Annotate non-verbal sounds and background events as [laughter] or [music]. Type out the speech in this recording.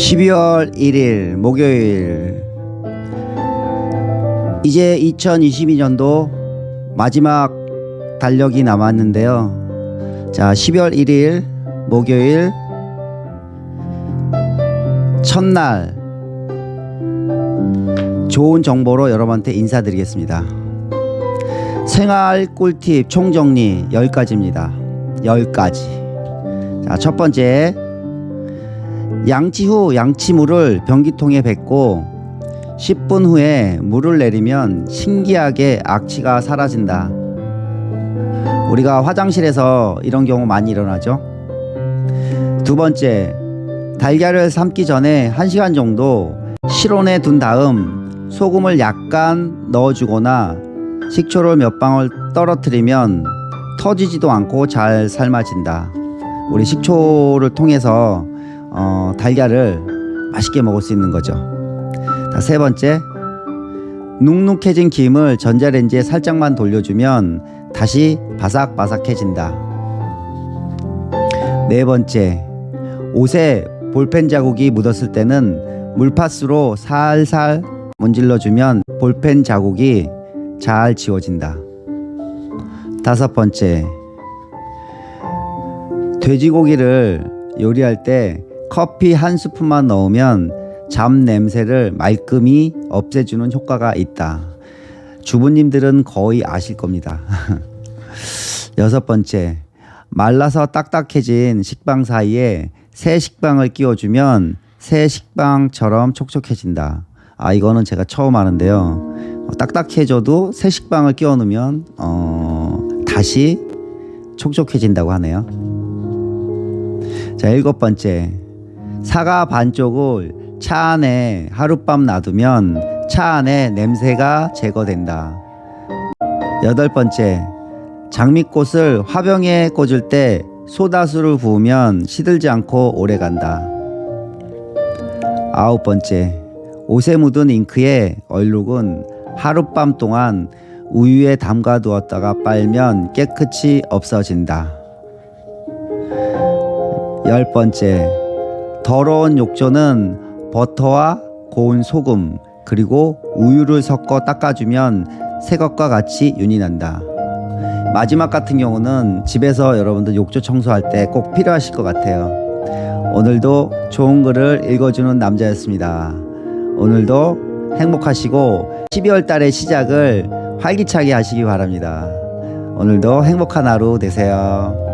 12월 1일 목요일 이제 2022년도 마지막 달력이 남았는데요. 자, 12월 1일 목요일 첫날 좋은 정보로 여러분한테 인사드리겠습니다. 생활 꿀팁 총정리 10가지입니다. 10가지. 자, 첫 번째 양치 후 양치물을 변기통에 뱉고 10분 후에 물을 내리면 신기하게 악취가 사라진다. 우리가 화장실에서 이런 경우 많이 일어나죠. 두 번째, 달걀을 삶기 전에 1시간 정도 실온에 둔 다음 소금을 약간 넣어주거나 식초를 몇 방울 떨어뜨리면 터지지도 않고 잘 삶아진다. 우리 식초를 통해서 어, 달걀을 맛있게 먹을 수 있는 거죠. 자, 세 번째, 눅눅해진 김을 전자레인지에 살짝만 돌려주면 다시 바삭바삭해진다. 네 번째, 옷에 볼펜 자국이 묻었을 때는 물파스로 살살 문질러주면 볼펜 자국이 잘 지워진다. 다섯 번째, 돼지고기를 요리할 때 커피 한 스푼만 넣으면 잡 냄새를 말끔히 없애주는 효과가 있다. 주부님들은 거의 아실 겁니다. [laughs] 여섯 번째, 말라서 딱딱해진 식빵 사이에 새 식빵을 끼워주면 새 식빵처럼 촉촉해진다. 아 이거는 제가 처음 하는데요. 어, 딱딱해져도 새 식빵을 끼워 넣으면 어, 다시 촉촉해진다고 하네요. 자 일곱 번째, 사과 반쪽을 차 안에 하룻밤 놔두면 차 안에 냄새가 제거된다. 여덟 번째, 장미꽃을 화병에 꽂을 때 소다수를 부으면 시들지 않고 오래 간다. 아홉 번째, 옷에 묻은 잉크의 얼룩은 하룻밤 동안 우유에 담가 두었다가 빨면 깨끗이 없어진다. 열 번째, 더러운 욕조는 버터와 고운 소금 그리고 우유를 섞어 닦아주면 새 것과 같이 윤이 난다. 마지막 같은 경우는 집에서 여러분들 욕조 청소할 때 꼭 필요하실 것 같아요. 오늘도 좋은 글을 읽어주는 남자였습니다. 오늘도 행복하시고 12월 달의 시작을 활기차게 하시기 바랍니다. 오늘도 행복한 하루 되세요.